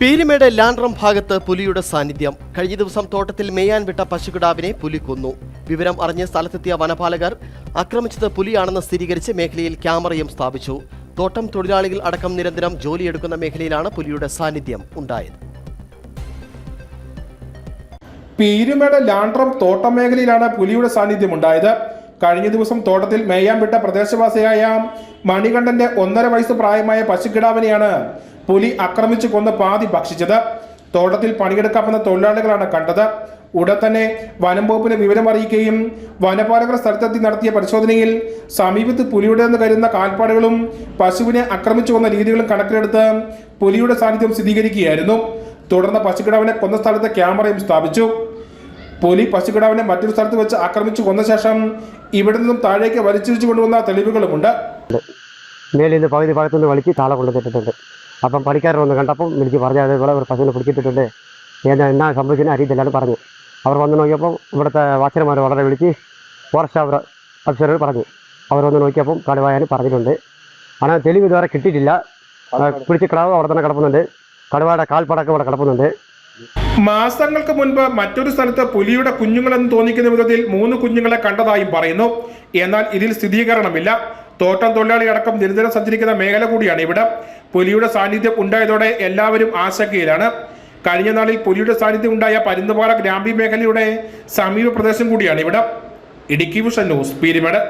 പീരുമേട് ലാൻഡ്രം ഭാഗത്ത് പുലിയുടെ സാന്നിധ്യം. കഴിഞ്ഞ ദിവസം തോട്ടത്തിൽ മേയാൻ വിട്ട പശുകിടാവിനെ പുലി കൊന്നു. വിവരം അറിഞ്ഞ് സ്ഥലത്തെത്തിയ വനപാലകർ ആക്രമിച്ചത് പുലിയാണെന്ന് സ്ഥിരീകരിച്ച് മേഖലയിൽ ക്യാമറയും സ്ഥാപിച്ചു. തോട്ടം തൊഴിലാളികൾ അടക്കം നിരന്തരം ജോലിയെടുക്കുന്ന മേഖലയിലാണ് പുലിയുടെ സാന്നിധ്യം ഉണ്ടായത്. പീരുമേട് ലാൻഡ്രം തോട്ടം മേഖലയിലാണ് പുലിയുടെ സാന്നിധ്യം ഉണ്ടായത്. കഴിഞ്ഞ ദിവസം തോട്ടത്തിൽ മേയാൻ വിട്ട പ്രദേശവാസിയായ മണികണ്ഠന്റെ ഒന്നര വയസ്സ് പ്രായമായ പശുക്കിടാവിനെയാണ് പുലി ആക്രമിച്ചു കൊന്ന് പാതി ഭക്ഷിച്ചത്. തോട്ടത്തിൽ പണിയെടുക്കാൻ വന്ന തൊഴിലാളികളാണ് കണ്ടത്. ഉടൻ തന്നെ വനം വകുപ്പിന് വിവരം അറിയിക്കുകയും വനപാലകർ സ്ഥലത്തെത്തി നടത്തിയ പരിശോധനയിൽ സമീപത്ത് പുലിയുടേതെന്ന് കരുതുന്ന കാൽപ്പാടുകളും പശുവിനെ ആക്രമിച്ചു കൊന്ന രീതികളും കണക്കിലെടുത്ത് പുലിയുടെ സാന്നിധ്യം സ്ഥിരീകരിക്കുകയായിരുന്നു. തുടർന്ന് പശുക്കിടാവിനെ കൊന്ന സ്ഥലത്ത് ക്യാമറയും സ്ഥാപിച്ചു. പുലി പശുക്കിടാവിനെ മറ്റൊരു സ്ഥലത്ത് വെച്ച് ആക്രമിച്ചു കൊന്ന ശേഷം ഇവിടെ നിന്നും താഴേക്ക് വലിച്ചിരിച്ചു കൊണ്ടുവന്ന തെളിവുകളുമുണ്ട് മേലിൽ നിന്ന് പകുതി ഭാഗത്തുനിന്ന് വലിച്ച് താളെ കൊണ്ടുവന്നിട്ടുണ്ട് അപ്പം പണിക്കാരൻ വന്ന് കണ്ടപ്പം എനിക്ക് പറഞ്ഞു അതേപോലെ ഒരു പശുവിനെ പിടിച്ചിട്ടിട്ടുണ്ട് ഞാൻ എന്നാ സംഭവിച്ചതിന് അറിയത്തില്ലാന്ന് പറഞ്ഞു അവർ വന്ന് നോക്കിയപ്പോൾ ഇവിടുത്തെ വാച്ചർമാർ വളരെ വിളിച്ച് ഫോറസ്റ്റ് അവർ അഫീസർ പറഞ്ഞു അവർ വന്ന് നോക്കിയപ്പം കടുവായാലും പറഞ്ഞിട്ടുണ്ട് ஆனால் തെളിവ് ഇതുവരെ കിട്ടിയിട്ടില്ല ആ, പിടിച്ച കിടാവ് അവിടെ തന്നെ കിടപ്പുന്നുണ്ട് കടുവയുടെ കാൽപ്പടക്കം ഇവിടെ കിടപ്പുന്നുണ്ട് മാസങ്ങൾക്ക് മുൻപ് മറ്റൊരു സ്ഥലത്ത് പുലിയുടെ കുഞ്ഞുങ്ങളെന്ന് തോന്നിക്കുന്ന വിധത്തിൽ മൂന്ന് കുഞ്ഞുങ്ങളെ കണ്ടതായും പറയുന്നു. എന്നാൽ ഇതിൽ സ്ഥിരീകരണമില്ല തോട്ടം തൊഴിലാളി അടക്കം നിരന്തരം സഞ്ചരിക്കുന്ന മേഖല കൂടിയാണ് ഇവിടെ. പുലിയുടെ സാന്നിധ്യം ഉണ്ടായതോടെ എല്ലാവരും ആശങ്കയിലാണ്. കഴിഞ്ഞ നാളിൽ പുലിയുടെ സാന്നിധ്യം ഉണ്ടായ പരുന്തുപാറ ഗ്രാമ്പി മേഖലയുടെ സമീപ പ്രദേശം കൂടിയാണ് ഇവിടെ. Idukki vision news Peermade.